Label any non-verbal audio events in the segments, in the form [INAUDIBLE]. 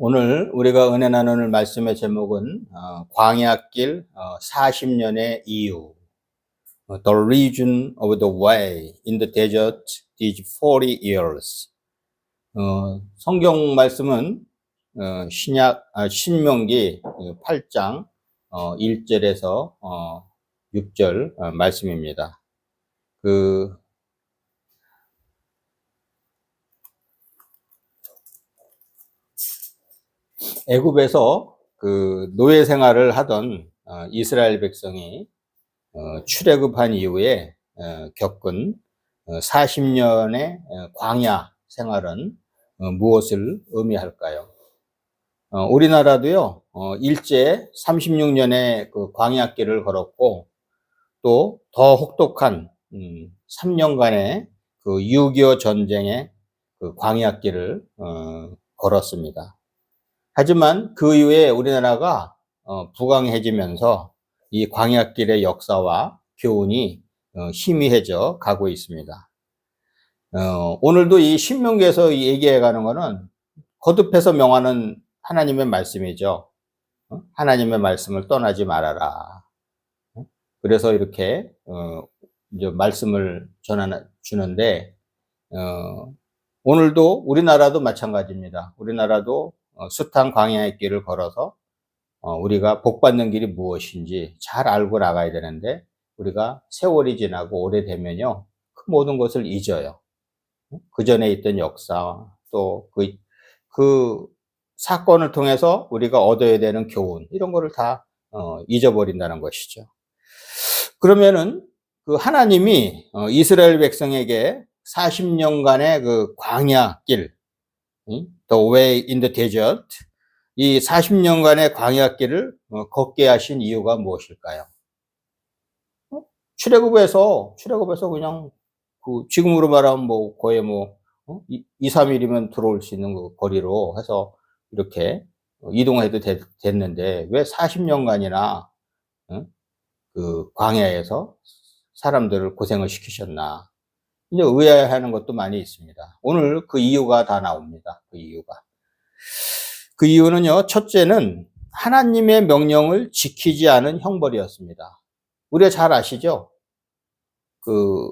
오늘 우리가 은혜 나누는 말씀의 제목은 어, 광야길 어, 40년의 이유 어, The region of the way in the desert these 40 years 어, 성경 말씀은 어, 신약 아, 신명기 8장 어, 1절에서 어, 6절 어, 말씀입니다. 그 애굽에서 그 노예 생활을 하던 어, 이스라엘 백성이 어, 출애굽한 이후에 어, 겪은 40년의 광야 생활은 무엇을 의미할까요? 우리나라도요 일제 36년의 그 광야길을 걸었고 또 더 혹독한 3년간의 음, 그6.25 전쟁의 그 광야길을 걸었습니다. 하지만 그 이후에 우리나라가 어, 부강해지면서 이 광약길의 역사와 교훈이 어, 희미해져 가고 있습니다. 어, 오늘도 이 신명기에서 얘기해 가는 것은 거듭해서 명하는 하나님의 말씀이죠. 하나님의 말씀을 떠나지 말아라. 그래서 이렇게 이제 말씀을 전하 주는데 오늘도 우리나라도 마찬가지입니다. 우리나라도 어, 숱한 광야의 길을 걸어서 어, 우리가 복받는 길이 무엇인지 잘 알고 나가야 되는데 우리가 세월이 지나고 오래되면요 그 모든 것을 잊어요. 그 전에 있던 역사 또그 그 사건을 통해서 우리가 얻어야 되는 교훈 이런 거를 다 어, 잊어버린다는 것이죠. 그러면은 그 하나님이 어, 이스라엘 백성에게 40년간의 그 광야 길 The Way in the Desert 이 40년간의 광야길을 어, 걷게 하신 이유가 무엇일까요? 어? 출애굽에서 출애굽에서 그냥 그 지금으로 말하면 뭐 거의 뭐 2, 3일이면 들어올 수 있는 그 거리로 해서 이렇게 이동해도 됐, 는데 왜 40년간이나 그 광야에서 사람들을 고생을 시키셨나? 이제 의아해하는 것도 많이 있습니다. 오늘 그 이유가 다 나옵니다. 그 이유가. 그 이유는요, 첫째는 하나님의 명령을 지키지 않은 형벌이었습니다. 우리가 잘 아시죠? 그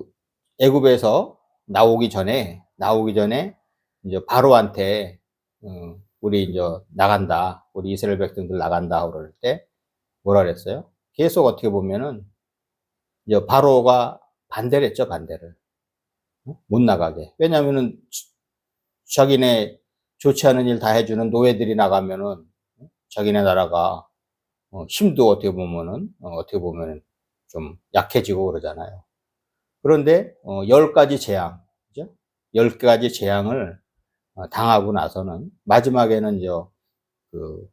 애굽에서 나오기 전에 나오기 전에 이제 바로한테 어, 우리 이제 나간다, 우리 이스라엘 백성들 나간다 그럴 때 뭐라 그랬어요? 계속 어떻게 보면은 이제 바로가 반대를 했죠, 반대를. 못 나가게. 왜냐면은 자기네 좋지 않은 일 다 해주는 노예들이 나가면은 자기네 나라가 어, 힘도 어떻게 보면은 어, 어떻게 보면 좀 약해지고 그러잖아요. 그런데 어, 열 가지 재앙? 열 가지 재앙을 당하고 나서는 마지막에는 저 그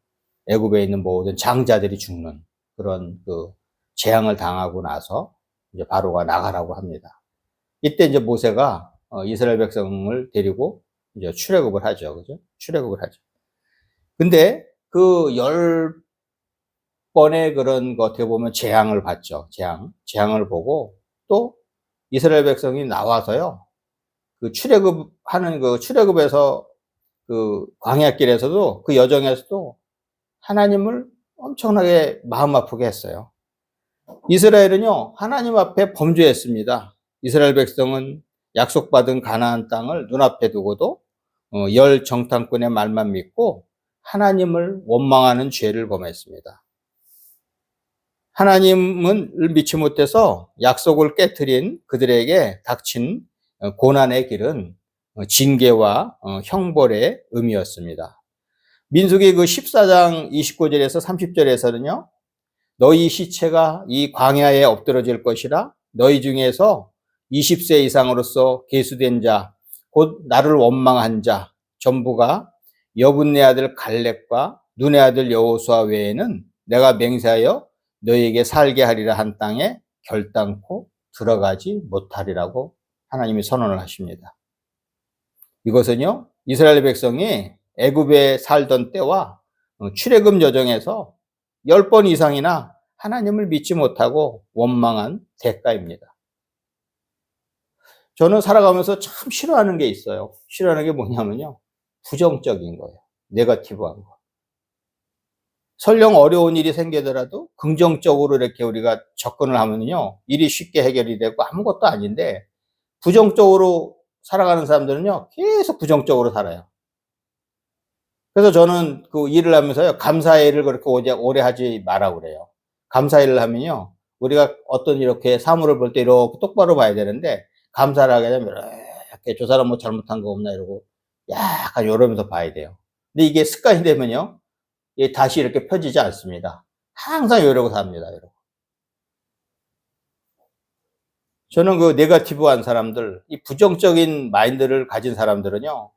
애굽에 있는 모든 장자들이 죽는 그런 그 재앙을 당하고 나서 이제 바로가 나가라고 합니다. 이때 이제 모세가 어, 이스라엘 백성을 데리고 이제 출애굽을 하죠. 그죠? 출애굽을 하죠. 근데 그 열 번의 그런 거 어떻게 보면 재앙을 받죠. 재앙. 재앙을 보고 또 이스라엘 백성이 나와서요. 그 출애굽 하는 그 출애굽에서 그 광야길에서도 그 여정에서도 하나님을 엄청나게 마음 아프게 했어요. 이스라엘은요, 하나님 앞에 범죄했습니다. 이스라엘 백성은 약속받은 가나안 땅을 눈앞에 두고도 어, 열 정탐꾼의 말만 믿고 하나님을 원망하는 죄를 범했습니다. 하나님은 믿지 못해서 약속을 깨뜨린 그들에게 닥친 어, 고난의 길은 어, 징계와 형벌의 의미였습니다. 민숙이 그 14장 29절에서 30절에서는요, 너희 시체가 이 광야에 엎드러질 것이라 너희 중에서 20세 이상으로서 계수된 자, 곧 나를 원망한 자, 전부가 여분네 아들 갈렙과 눈의 아들 여호수아 외에는 내가 맹세하여 너에게 살게 하리라 한 땅에 결단코 들어가지 못하리라고 하나님이 선언을 하십니다. 이것은요 이스라엘 백성이 애굽에 살던 때와 출애굽 여정에서 10번 이상이나 하나님을 믿지 못하고 원망한 대가입니다. 저는 살아가면서 참 싫어하는 게 있어요. 싫어하는 게 뭐냐면요. 부정적인 거예요. 네거티브한 거. 설령 어려운 일이 생기더라도 긍정적으로 이렇게 우리가 접근을 하면요. 일이 쉽게 해결이 되고 아무것도 아닌데 부정적으로 살아가는 사람들은요. 계속 부정적으로 살아요. 그래서 저는 그 일을 하면서요. 감사일을 그렇게 오래, 하지 마라 그래요. 감사 일을 하면요. 우리가 어떤 이렇게 사물을 볼 때 이렇게 똑바로 봐야 되는데 감사를 하게 되면 이렇게 저 사람 뭐 잘못한 거 없나 이러고 약간 이러면서 봐야 돼요. 근데 이게 습관이 되면요. 이게 다시 이렇게 펴지지 않습니다. 항상 이러고 삽니다. 이러고. 저는 그 네거티브한 사람들, 이 부정적인 마인드를 가진 사람들은요.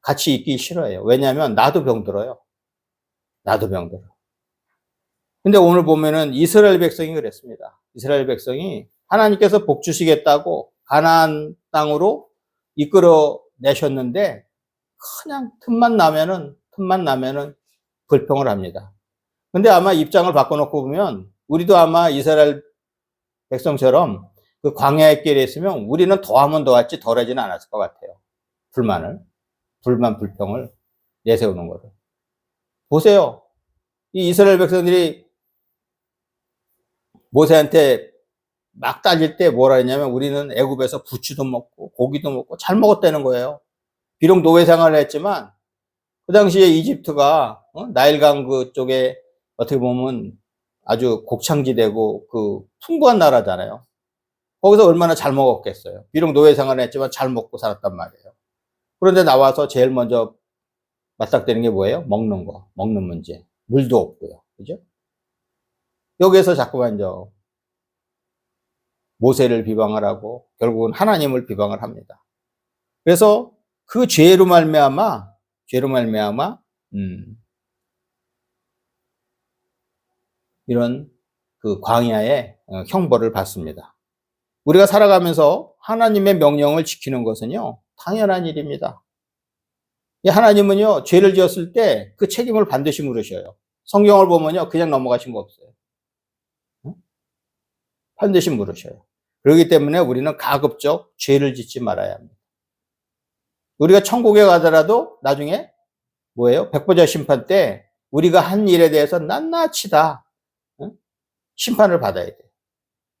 같이 있기 싫어해요. 왜냐하면 나도 병들어요. 나도 병들어. 근데 오늘 보면은 이스라엘 백성이 그랬습니다. 이스라엘 백성이 하나님께서 복 주시겠다고 가나안 땅으로 이끌어 내셨는데 그냥 틈만 나면은 틈만 나면은 불평을 합니다. 근데 아마 입장을 바꿔놓고 보면 우리도 아마 이스라엘 백성처럼 그 광야의 길에 있으면 우리는 더하면 더했지 덜하지는 않았을 것 같아요. 불만을. 불만, 불평을 내세우는 거를. 보세요. 이 이스라엘 백성들이 모세한테 막 따질 때 뭐라 했냐면 우리는 애굽에서 부추도 먹고 고기도 먹고 잘 먹었다는 거예요. 비록 노예 생활을 했지만 그 당시에 이집트가 어? 나일강 그 쪽에 어떻게 보면 아주 곡창지대고 그 풍부한 나라잖아요. 거기서 얼마나 잘 먹었겠어요. 비록 노예 생활을 했지만 잘 먹고 살았단 말이에요. 그런데 나와서 제일 먼저 맞닥뜨리는 게 뭐예요? 먹는 거, 먹는 문제. 물도 없고요. 그죠? 여기에서 자꾸만 이제 모세를 비방을 하고 결국은 하나님을 비방을 합니다. 그래서 그 죄로 말미암아 죄로 말미암아 음, 이런 그 광야의 어, 형벌을 받습니다. 우리가 살아가면서 하나님의 명령을 지키는 것은요 당연한 일입니다. 하나님은요 죄를 지었을 때 그 책임을 반드시 물으셔요. 성경을 보면요 그냥 넘어가신 거 없어요. 반드시 물으셔요. 그렇기 때문에 우리는 가급적 죄를 짓지 말아야 합니다. 우리가 천국에 가더라도 나중에 뭐예요? 백보자 심판 때 우리가 한 일에 대해서 낱낱이 다 심판을 받아야 돼요.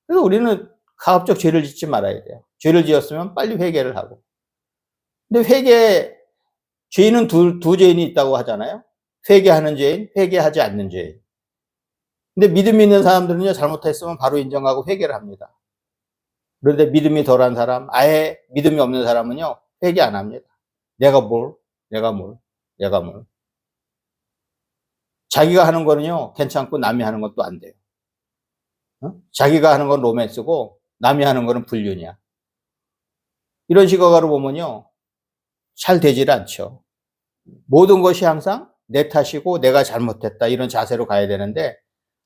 그래서 우리는 가급적 죄를 짓지 말아야 돼요. 죄를 지었으면 빨리 회개를 하고. 근데 회개, 죄는 두, 두 죄인이 있다고 하잖아요. 회개하는 죄인, 회개하지 않는 죄인. 근데 믿음 있는 사람들은요, 잘못했으면 바로 인정하고 회개를 합니다. 그런데 믿음이 덜한 사람, 아예 믿음이 없는 사람은요, 회개 안 합니다. 내가 뭘, 내가 뭘, 내가 뭘. 자기가 하는 거는요, 괜찮고 남이 하는 것도 안 돼요. 어? 자기가 하는 건 로맨스고, 남이 하는 거는 불륜이야. 이런 시각으로 보면요, 잘 되질 않죠. 모든 것이 항상 내 탓이고 내가 잘못했다 이런 자세로 가야 되는데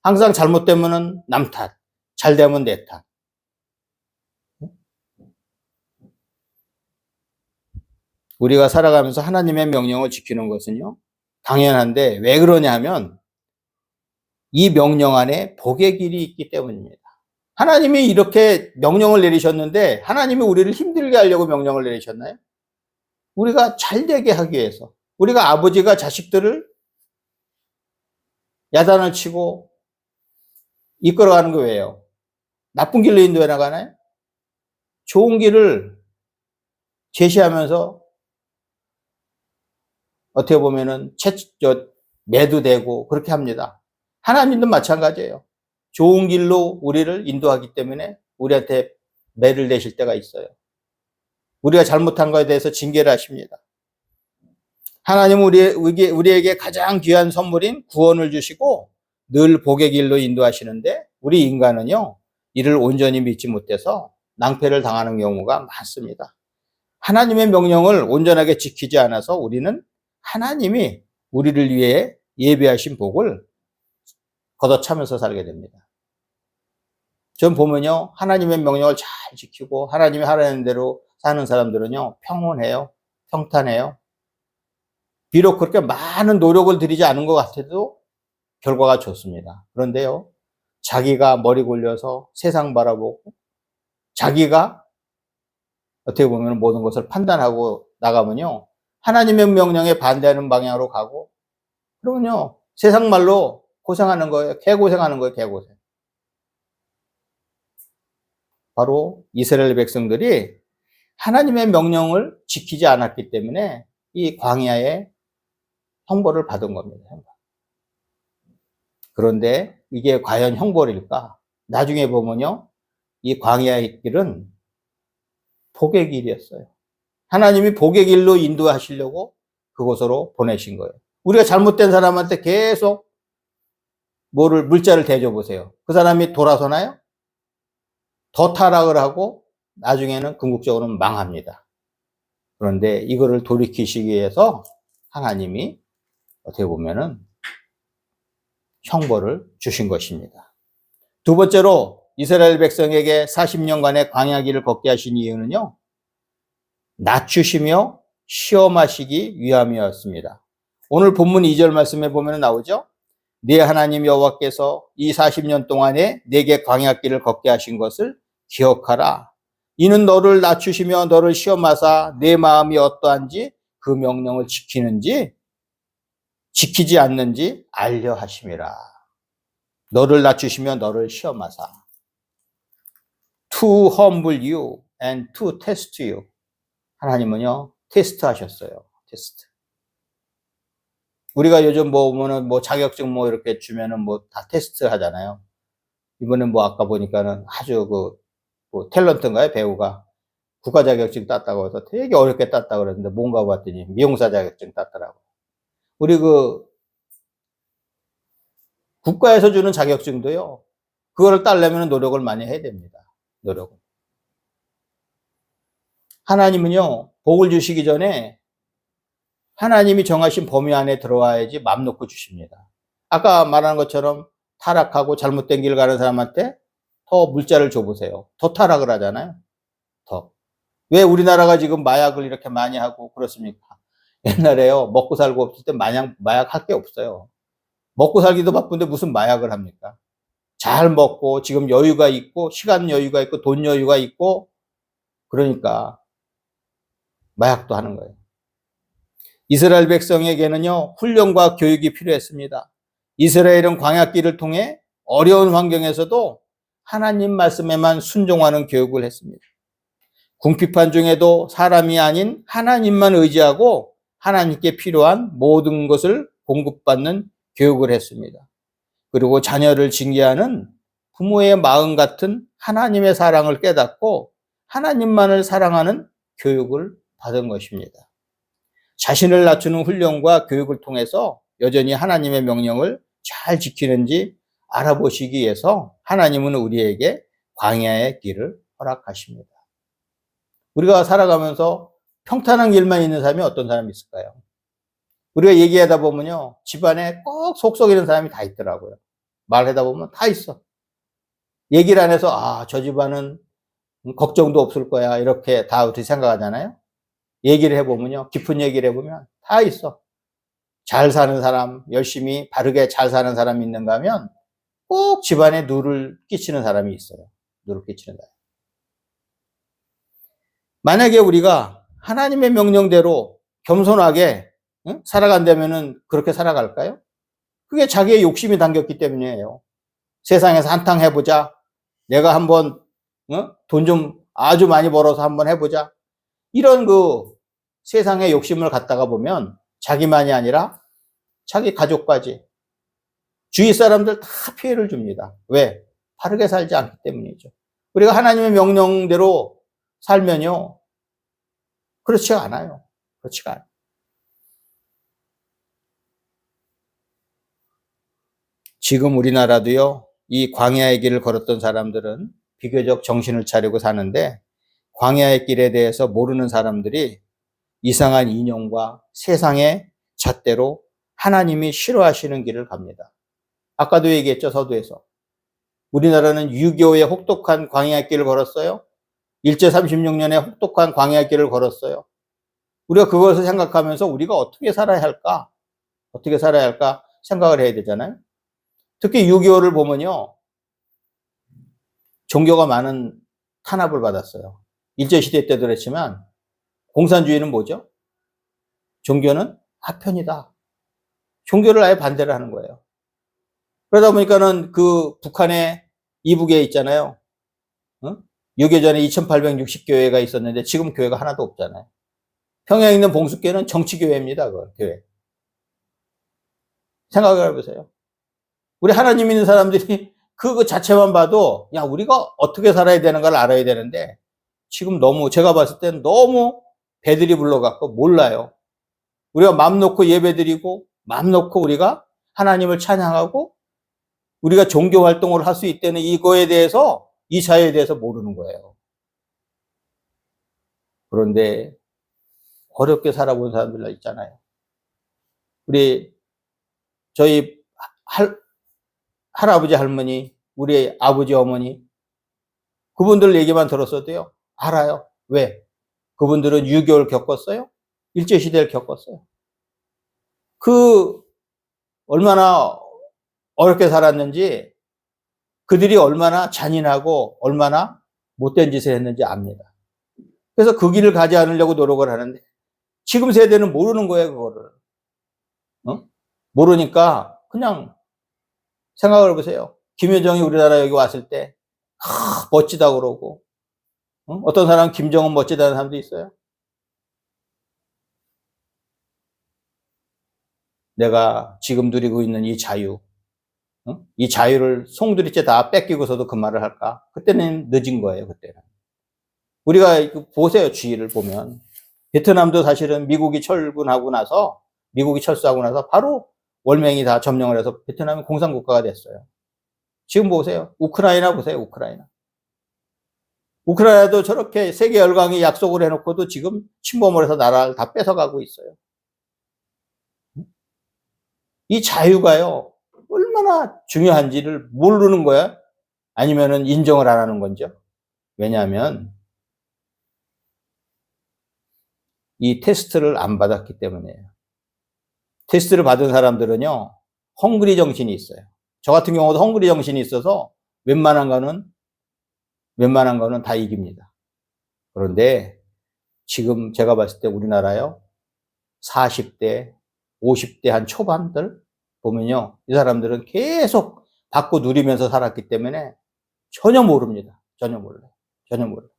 항상 잘못되면은 남 탓, 잘 되면 내 탓. 우리가 살아가면서 하나님의 명령을 지키는 것은요, 당연한데 왜 그러냐면 이 명령 안에 복의 길이 있기 때문입니다. 하나님이 이렇게 명령을 내리셨는데 하나님이 우리를 힘들게 하려고 명령을 내리셨나요? 우리가 잘 되게 하기 위해서. 우리가 아버지가 자식들을 야단을 치고 이끌어가는 거 왜요? 나쁜 길로 인도해 나가나요? 좋은 길을 제시하면서 어떻게 보면은 채, 저, 매도되고 그렇게 합니다. 하나님도 마찬가지예요. 좋은 길로 우리를 인도하기 때문에 우리한테 매를 내실 때가 있어요. 우리가 잘못한 것에 대해서 징계를 하십니다. 하나님은 우리, 우리에게 가장 귀한 선물인 구원을 주시고 늘 복의 길로 인도하시는데 우리 인간은요, 이를 온전히 믿지 못해서 낭패를 당하는 경우가 많습니다. 하나님의 명령을 온전하게 지키지 않아서 우리는 하나님이 우리를 위해 예배하신 복을 걷어차면서 살게 됩니다. 전 보면요, 하나님의 명령을 잘 지키고 하나님이 하라는 대로 사는 사람들은요, 평온해요, 평탄해요. 비록 그렇게 많은 노력을 들이지 않은 것 같아도 결과가 좋습니다. 그런데요, 자기가 머리 굴려서 세상 바라보고 자기가 어떻게 보면 모든 것을 판단하고 나가면요, 하나님의 명령에 반대하는 방향으로 가고, 그러면요, 세상 말로 고생하는 거예요. 개고생하는 거예요, 개고생. 바로 이스라엘 백성들이 하나님의 명령을 지키지 않았기 때문에 이 광야에 형벌을 받은 겁니다. 그런데 이게 과연 형벌일까? 나중에 보면요. 이 광야의 길은 복의 길이었어요. 하나님이 복의 길로 인도하시려고 그곳으로 보내신 거예요. 우리가 잘못된 사람한테 계속 뭐를 물자를 대줘 보세요. 그 사람이 돌아서나요? 더 타락을 하고 나중에는 궁극적으로는 망합니다. 그런데 이거를 돌이키시기 위해서 하나님이 어떻게 보면은 형벌을 주신 것입니다. 두 번째로 이스라엘 백성에게 40년간의 광야길을 걷게 하신 이유는요. 낮추시며 시험하시기 위함이었습니다. 오늘 본문 2절 말씀에 보면 나오죠. 네 하나님 여호와께서 이 40년 동안에 내게 광야길을 걷게 하신 것을 기억하라. 이는 너를 낮추시며 너를 시험하사 내 마음이 어떠한지 그 명령을 지키는지 지키지 않는지 알려 하심이라. 너를 낮추시며 너를 시험하사. To humble you and to test you. 하나님은요, 테스트 하셨어요. 테스트. 우리가 요즘 뭐 보면은 뭐 자격증 뭐 이렇게 주면은 뭐 다 테스트 하잖아요. 이번에 뭐 아까 보니까는 아주 그, 뭐 탤런트인가요? 배우가. 국가 자격증 땄다고 해서 되게 어렵게 땄다고 그랬는데 뭔가 봤더니 미용사 자격증 땄더라고. 우리 그 국가에서 주는 자격증도요. 그거를 따려면 노력을 많이 해야 됩니다. 노력을. 하나님은요, 복을 주시기 전에 하나님이 정하신 범위 안에 들어와야지 맘 놓고 주십니다. 아까 말한 것처럼 타락하고 잘못된 길 가는 사람한테 더 물자를 줘보세요. 더 타락을 하잖아요. 더. 왜 우리나라가 지금 마약을 이렇게 많이 하고 그렇습니까? 옛날에요, 먹고 살고 없을 때 마냥 마약 할 게 없어요. 먹고 살기도 바쁜데 무슨 마약을 합니까? 잘 먹고 지금 여유가 있고 시간 여유가 있고 돈 여유가 있고 그러니까 마약도 하는 거예요. 이스라엘 백성에게는요 훈련과 교육이 필요했습니다. 이스라엘은 광야길을 통해 어려운 환경에서도 하나님 말씀에만 순종하는 교육을 했습니다. 궁핍한 중에도 사람이 아닌 하나님만 의지하고 하나님께 필요한 모든 것을 공급받는 교육을 했습니다. 그리고 자녀를 징계하는 부모의 마음 같은 하나님의 사랑을 깨닫고 하나님만을 사랑하는 교육을 받은 것입니다. 자신을 낮추는 훈련과 교육을 통해서 여전히 하나님의 명령을 잘 지키는지 알아보시기 위해서 하나님은 우리에게 광야의 길을 허락하십니다. 우리가 살아가면서 평탄한 길만 있는 사람이 어떤 사람이 있을까요? 우리가 얘기하다 보면요. 집안에 꼭 속썩이는 사람이 다 있더라고요. 말하다 보면 다 있어. 얘기를 안 해서, 아, 저 집안은 걱정도 없을 거야. 이렇게 다 어떻게 생각하잖아요. 얘기를 해보면요. 깊은 얘기를 해보면 다 있어. 잘 사는 사람, 열심히 바르게 잘 사는 사람이 있는가 하면 꼭 집안에 누를 끼치는 사람이 있어요. 누를 끼치는 사람. 만약에 우리가 하나님의 명령대로 겸손하게 응? 살아간다면은 그렇게 살아갈까요? 그게 자기의 욕심이 담겼기 때문이에요. 세상에서 한탕 해보자. 내가 한번 어? 돈좀 아주 많이 벌어서 한번 해보자. 이런 그 세상의 욕심을 갖다가 보면 자기만이 아니라 자기 가족까지 주위 사람들 다 피해를 줍니다. 왜? 바르게 살지 않기 때문이죠. 우리가 하나님의 명령대로 살면요. 그렇지 않아요. 그렇지가 않아요. 지금 우리나라도요, 이 광야의 길을 걸었던 사람들은 비교적 정신을 차리고 사는데, 광야의 길에 대해서 모르는 사람들이 이상한 인용과 세상의 잣대로 하나님이 싫어하시는 길을 갑니다. 아까도 얘기했죠, 서두에서. 우리나라는 유교의 혹독한 광야의 길을 걸었어요. 일제 36년에 혹독한 광야의 길을 걸었어요. 우리가 그것을 생각하면서 우리가 어떻게 살아야 할까? 어떻게 살아야 할까 생각을 해야 되잖아요. 특히 6.25를 보면요. 종교가 많은 탄압을 받았어요. 일제시대 때도 그랬지만, 공산주의는 뭐죠? 종교는 아편이다. 종교를 아예 반대를 하는 거예요. 그러다 보니까는 그 북한의 이북에 있잖아요. 어? 6.25 전에 2860교회가 있었는데 지금 교회가 하나도 없잖아요. 평양에 있는 봉수교회는 정치교회입니다. 그 교회. 생각을 해보세요. 우리 하나님 있는 사람들이 [LAUGHS] 그거 자체만 봐도 야 우리가 어떻게 살아야 되는 걸 알아야 되는데 지금 너무 제가 봤을 땐 너무 배들이 불러갖고 몰라요. 우리가 마음 놓고 예배드리고 마음 놓고 우리가 하나님을 찬양하고 우리가 종교 활동을 할 수 있다는 이거에 대해서 이 사회에 대해서 모르는 거예요. 그런데 어렵게 살아본 사람들 있잖아요. 우리 저희 할, 할아버지 할머니, 우리 아버지 어머니 그분들 얘기만 들었어도요. 알아요. 왜? 그분들은 6.25를 겪었어요. 일제시대를 겪었어요. 그 얼마나 어렵게 살았는지 그들이 얼마나 잔인하고 얼마나 못된 짓을 했는지 압니다. 그래서 그 길을 가지 않으려고 노력을 하는데 지금 세대는 모르는 거예요, 그거를. 어? 모르니까 그냥 생각을 해보세요. 김여정이 우리나라 여기 왔을 때, 아, 멋지다 그러고, 어? 떤 사람은 김정은 멋지다는 사람도 있어요. 내가 지금 누리고 있는 이 자유, 어? 이 자유를 송두리째 다 뺏기고서도 그 말을 할까? 그때는 늦은 거예요, 그때는. 우리가 보세요, 주의를 보면. 베트남도 사실은 미국이 철군하고 나서, 미국이 철수하고 나서 바로 월맹이 다 점령을 해서 베트남이 공산국가가 됐어요. 지금 보세요. 우크라이나 보세요, 우크라이나. 우크라이나도 저렇게 세계 열강이 약속을 해놓고도 지금 침범을 해서 나라를 다 뺏어가고 있어요. 이 자유가요, 얼마나 중요한지를 모르는 거야? 아니면은 인정을 안 하는 건죠? 왜냐하면 이 테스트를 안 받았기 때문이에요. 테스트를 받은 사람들은요, 헝그리 정신이 있어요. 저 같은 경우도 헝그리 정신이 있어서 웬만한 거는, 웬만한 거는 다 이깁니다. 그런데 지금 제가 봤을 때 우리나라요, 40대, 50대 한 초반들 보면요, 이 사람들은 계속 받고 누리면서 살았기 때문에 전혀 모릅니다. 전혀 몰라요. 전혀 몰라요.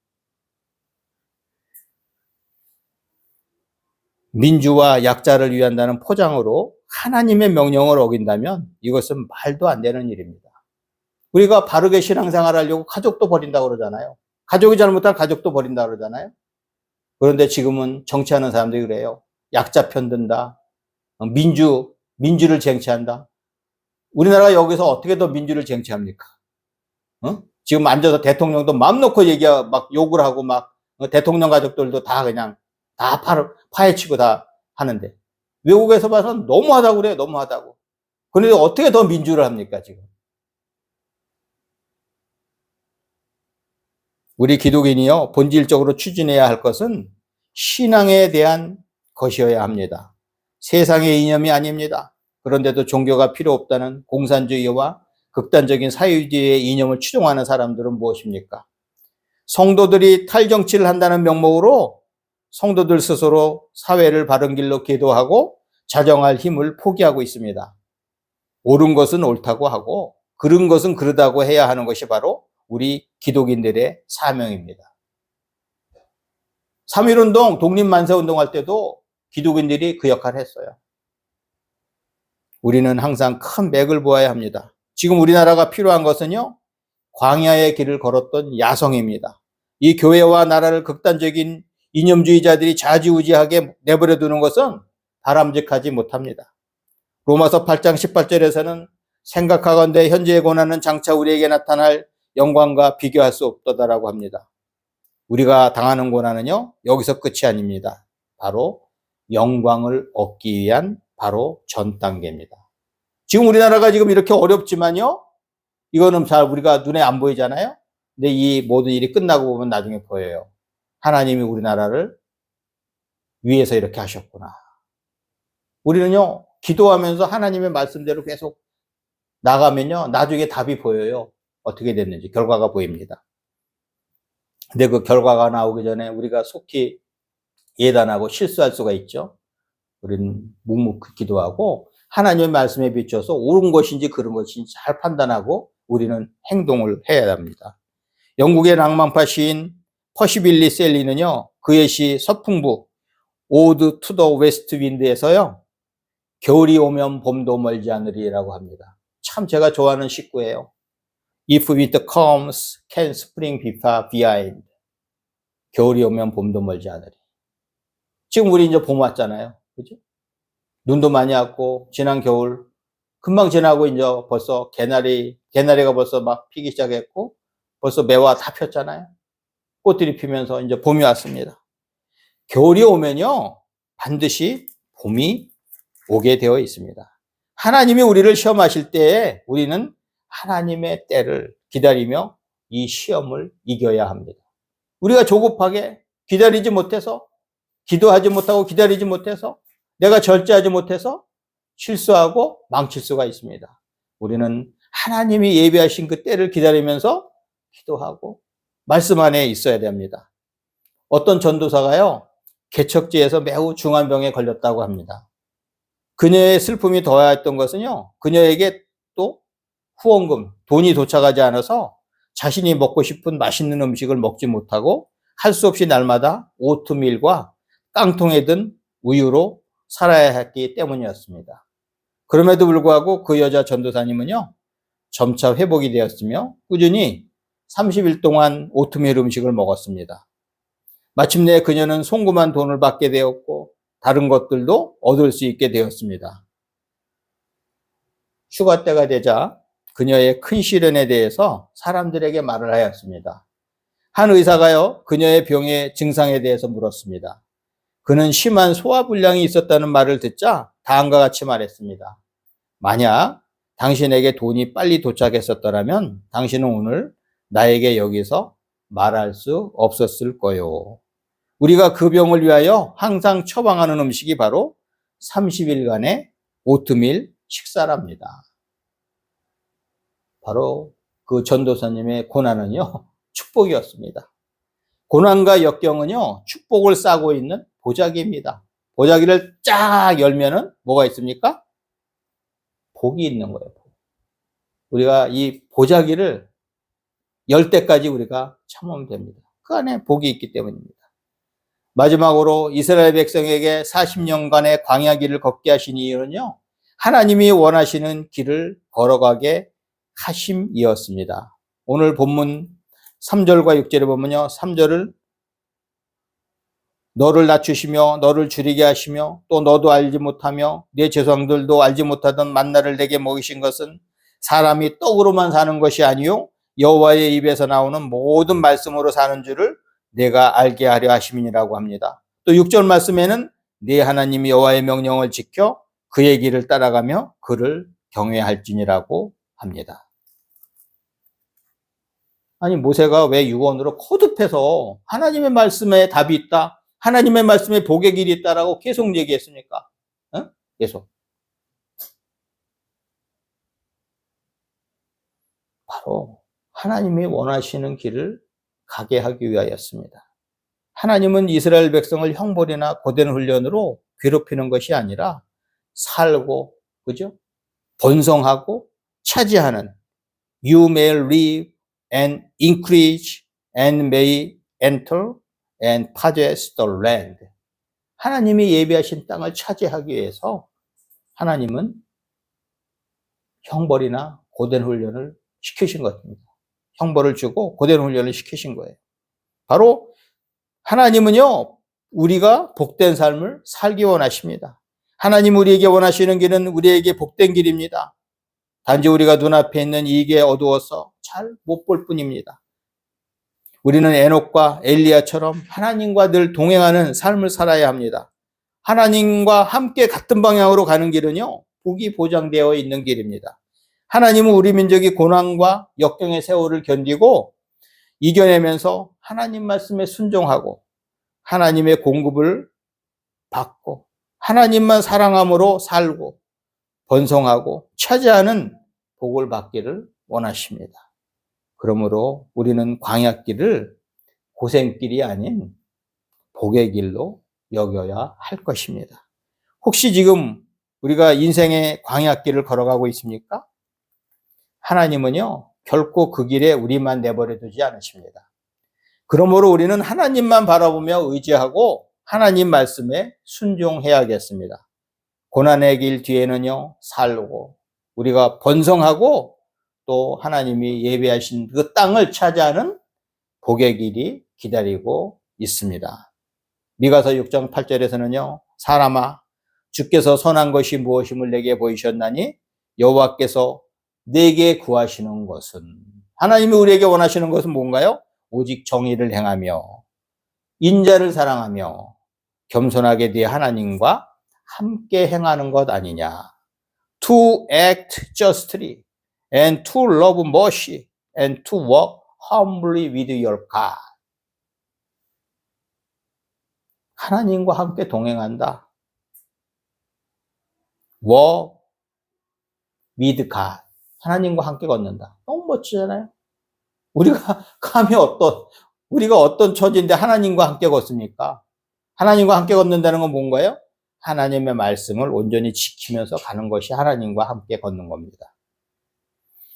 민주와 약자를 위한다는 포장으로 하나님의 명령을 어긴다면 이것은 말도 안 되는 일입니다. 우리가 바르게 신앙생활 하려고 가족도 버린다고 그러잖아요. 가족이 잘못하면 가족도 버린다고 그러잖아요. 그런데 지금은 정치하는 사람들이 그래요. 약자 편든다. 민주, 민주를 쟁취한다. 우리나라가 여기서 어떻게 더 민주를 쟁취합니까? 어? 지금 앉아서 대통령도 마음 놓고 얘기, 막 욕을 하고 막 어, 대통령 가족들도 다 그냥 다 파, 파헤치고 다 하는데 외국에서 봐서는 너무하다고 그래요. 너무하다고. 그런데 어떻게 더 민주를 합니까, 지금? 우리 기독인이요, 본질적으로 추진해야 할 것은 신앙에 대한 것이어야 합니다. 세상의 이념이 아닙니다. 그런데도 종교가 필요 없다는 공산주의와 극단적인 사회주의의 이념을 추종하는 사람들은 무엇입니까? 성도들이 탈정치를 한다는 명목으로 성도들 스스로 사회를 바른 길로 기도하고 자정할 힘을 포기하고 있습니다. 옳은 것은 옳다고 하고 그른 것은 그르다고 해야 하는 것이 바로 우리 기독인들의 사명입니다. 3.1운동, 독립만세운동 할 때도 기독인들이 그 역할을 했어요. 우리는 항상 큰 맥을 보아야 합니다. 지금 우리나라가 필요한 것은요, 광야의 길을 걸었던 야성입니다. 이 교회와 나라를 극단적인 이념주의자들이 좌지우지하게 내버려 두는 것은 바람직하지 못합니다. 로마서 8장 18절에서는 생각하건대 현재의 고난은 장차 우리에게 나타날 영광과 비교할 수 없다라고 합니다. 우리가 당하는 고난은요, 여기서 끝이 아닙니다. 바로 영광을 얻기 위한 바로 전 단계입니다. 지금 우리나라가 지금 이렇게 어렵지만요, 이거는 잘 우리가 눈에 안 보이잖아요? 근데 이 모든 일이 끝나고 보면 나중에 보여요. 하나님이 우리나라를 위해서 이렇게 하셨구나. 우리는요, 기도하면서 하나님의 말씀대로 계속 나가면요, 나중에 답이 보여요. 어떻게 됐는지, 결과가 보입니다. 근데 그 결과가 나오기 전에 우리가 속히 예단하고 실수할 수가 있죠. 우리는 묵묵히 기도하고 하나님의 말씀에 비춰서 옳은 것인지 그런 것인지 잘 판단하고 우리는 행동을 해야 합니다. 영국의 낭만파 시인 퍼시빌리 셀리는요, 그의 시 서풍부, 오드 투 더 웨스트 윈드에서요, 겨울이 오면 봄도 멀지 않으리라고 합니다. 참 제가 좋아하는 식구예요. If winter comes, can spring be far behind? 겨울이 오면 봄도 멀지 않으리. 지금 우리 이제 봄 왔잖아요. 그죠? 눈도 많이 왔고, 지난 겨울, 금방 지나고 이제 벌써 개나리, 개나리가 벌써 막 피기 시작했고, 벌써 매화 다 폈잖아요. 꽃들이 피면서 이제 봄이 왔습니다. 겨울이 오면요, 반드시 봄이 오게 되어 있습니다. 하나님이 우리를 시험하실 때에 우리는 하나님의 때를 기다리며 이 시험을 이겨야 합니다. 우리가 조급하게 기다리지 못해서, 기도하지 못하고 기다리지 못해서, 내가 절제하지 못해서 실수하고 망칠 수가 있습니다. 우리는 하나님이 예비하신 그 때를 기다리면서 기도하고 말씀 안에 있어야 됩니다. 어떤 전도사가요, 개척지에서 매우 중한 병에 걸렸다고 합니다. 그녀의 슬픔이 더하였던 것은요, 그녀에게 또 후원금, 돈이 도착하지 않아서 자신이 먹고 싶은 맛있는 음식을 먹지 못하고 할 수 없이 날마다 오트밀과 깡통에 든 우유로 살아야 했기 때문이었습니다. 그럼에도 불구하고 그 여자 전도사님은요, 점차 회복이 되었으며 꾸준히 30일 동안 오트밀 음식을 먹었습니다. 마침내 그녀는 송금한 돈을 받게 되었고 다른 것들도 얻을 수 있게 되었습니다. 휴가 때가 되자 그녀의 큰 시련에 대해서 사람들에게 말을 하였습니다. 한 의사가요, 그녀의 병의 증상에 대해서 물었습니다. 그는 심한 소화불량이 있었다는 말을 듣자 다음과 같이 말했습니다. 만약 당신에게 돈이 빨리 도착했었더라면 당신은 오늘 나에게 여기서 말할 수 없었을 거요. 우리가 그 병을 위하여 항상 처방하는 음식이 바로 30일간의 오트밀 식사랍니다. 바로 그 전도사님의 고난은요, [LAUGHS] 축복이었습니다. 고난과 역경은요, 축복을 싸고 있는 보자기입니다. 보자기를 쫙 열면은 뭐가 있습니까? 복이 있는 거예요. 우리가 이 보자기를 열 때까지 우리가 참으면 됩니다. 그 안에 복이 있기 때문입니다. 마지막으로 이스라엘 백성에게 40년간의 광야 길을 걷게 하신 이유는요. 하나님이 원하시는 길을 걸어가게 하심이었습니다. 오늘 본문 3절과 6절에 보면요. 3절을 너를 낮추시며 너를 줄이게 하시며 또 너도 알지 못하며 내 제성들도 알지 못하던 만나를 내게 먹이신 것은 사람이 떡으로만 사는 것이 아니요 여호와의 입에서 나오는 모든 말씀으로 사는 줄을 내가 알게 하려 하심이라고 합니다. 또 6절 말씀에는 네 하나님 여호와의 명령을 지켜 그의 길을 따라가며 그를 경외할지니라고 합니다. 아니 모세가 왜 유언으로 코듭해서 하나님의 말씀에 답이 있다. 하나님의 말씀에 복의 길이 있다라고 계속 얘기했습니까? 어? 계속. 바로 하나님이 원하시는 길을 가게 하기 위하였습니다. 하나님은 이스라엘 백성을 형벌이나 고된 훈련으로 괴롭히는 것이 아니라 살고, 그죠? 번성하고 차지하는 You may live and increase and may enter and possess the land. 하나님이 예비하신 땅을 차지하기 위해서 하나님은 형벌이나 고된 훈련을 시키신 것입니다. 형벌을 주고 고된 훈련을 시키신 거예요. 바로 하나님은요, 우리가 복된 삶을 살기 원하십니다. 하나님 우리에게 원하시는 길은 우리에게 복된 길입니다. 단지 우리가 눈앞에 있는 이게 어두워서 잘 못 볼 뿐입니다. 우리는 에녹과 엘리야처럼 하나님과 늘 동행하는 삶을 살아야 합니다. 하나님과 함께 같은 방향으로 가는 길은요, 복이 보장되어 있는 길입니다. 하나님은 우리 민족이 고난과 역경의 세월을 견디고 이겨내면서 하나님 말씀에 순종하고 하나님의 공급을 받고 하나님만 사랑함으로 살고 번성하고 차지하는 복을 받기를 원하십니다. 그러므로 우리는 광약길을 고생길이 아닌 복의 길로 여겨야 할 것입니다. 혹시 지금 우리가 인생의 광야길을 걸어가고 있습니까? 하나님은요, 결코 그 길에 우리만 내버려 두지 않으십니다. 그러므로 우리는 하나님만 바라보며 의지하고 하나님 말씀에 순종해야겠습니다. 고난의 길 뒤에는요, 살고, 우리가 번성하고 또 하나님이 예배하신 그 땅을 차지하는 복의 길이 기다리고 있습니다. 미가서 6장 8절에서는요, 사람아, 주께서 선한 것이 무엇임을 내게 보이셨나니 여호와께서 내게 구하시는 것은 하나님이 우리에게 원하시는 것은 뭔가요? 오직 정의를 행하며 인자를 사랑하며 겸손하게 네 하나님과 함께 행하는 것 아니냐. To act justly and to love mercy and to walk humbly with your God. 하나님과 함께 동행한다. walk with God. 하나님과 함께 걷는다. 너무 멋지잖아요. 우리가 감히 어떤 우리가 어떤 처지인데 하나님과 함께 걷습니까? 하나님과 함께 걷는다는 건 뭔가요? 하나님의 말씀을 온전히 지키면서 가는 것이 하나님과 함께 걷는 겁니다.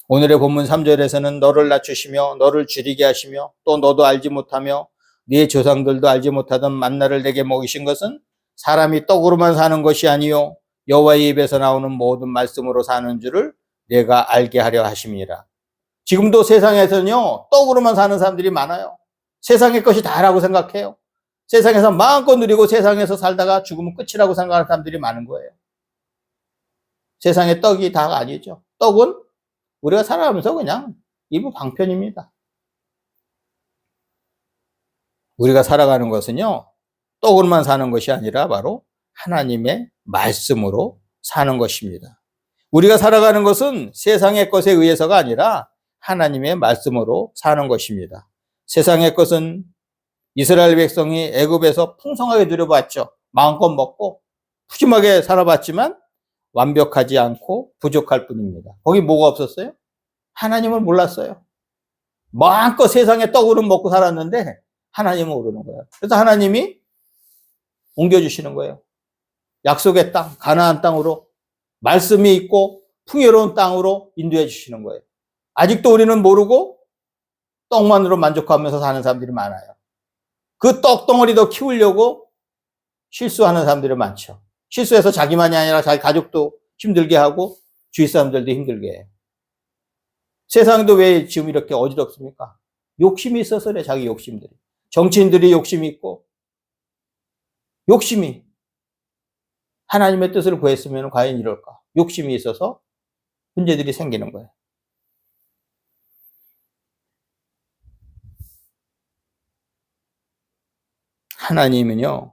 오늘의 본문 3절에서는 너를 낮추시며 너를 줄이게 하시며 또 너도 알지 못하며 네 조상들도 알지 못하던 만나를 내게 먹이신 것은 사람이 떡으로만 사는 것이 아니요 여호와의 입에서 나오는 모든 말씀으로 사는 줄을 내가 알게 하려 하심이라. 지금도 세상에서는요 떡으로만 사는 사람들이 많아요. 세상의 것이 다라고 생각해요. 세상에서 마음껏 누리고 세상에서 살다가 죽으면 끝이라고 생각하는 사람들이 많은 거예요. 세상의 떡이 다가 아니죠. 떡은 우리가 살아가면서 그냥 일부 방편입니다. 우리가 살아가는 것은요, 떡으로만 사는 것이 아니라 바로 하나님의 말씀으로 사는 것입니다. 우리가 살아가는 것은 세상의 것에 의해서가 아니라 하나님의 말씀으로 사는 것입니다. 세상의 것은 이스라엘 백성이 애굽에서 풍성하게 누려봤죠. 마음껏 먹고 푸짐하게 살아봤지만 완벽하지 않고 부족할 뿐입니다. 거기 뭐가 없었어요? 하나님을 몰랐어요. 마음껏 세상에 떡으로 먹고 살았는데 하나님을 모르는 거예요. 그래서 하나님이 옮겨주시는 거예요. 약속의 땅, 가나안 땅으로 말씀이 있고 풍요로운 땅으로 인도해 주시는 거예요. 아직도 우리는 모르고 떡만으로 만족하면서 사는 사람들이 많아요. 그 떡덩어리 더 키우려고 실수하는 사람들이 많죠. 실수해서 자기만이 아니라 자기 가족도 힘들게 하고 주위 사람들도 힘들게 해요. 세상도 왜 지금 이렇게 어지럽습니까? 욕심이 있어서 그래, 자기 욕심들이. 정치인들이 욕심이 있고, 욕심이. 하나님의 뜻을 구했으면 과연 이럴까? 욕심이 있어서 문제들이 생기는 거예요. 하나님은요,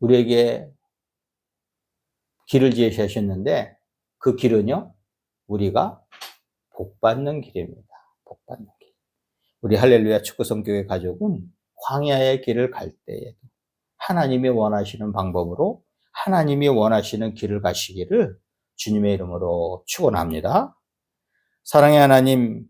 우리에게 길을 제시하셨는데, 그 길은요, 우리가 복받는 길입니다. 복받는 길. 우리 할렐루야 축구성교회 가족은 광야의 길을 갈 때에도 하나님이 원하시는 방법으로 하나님이 원하시는 길을 가시기를 주님의 이름으로 축원합니다. 사랑의 하나님,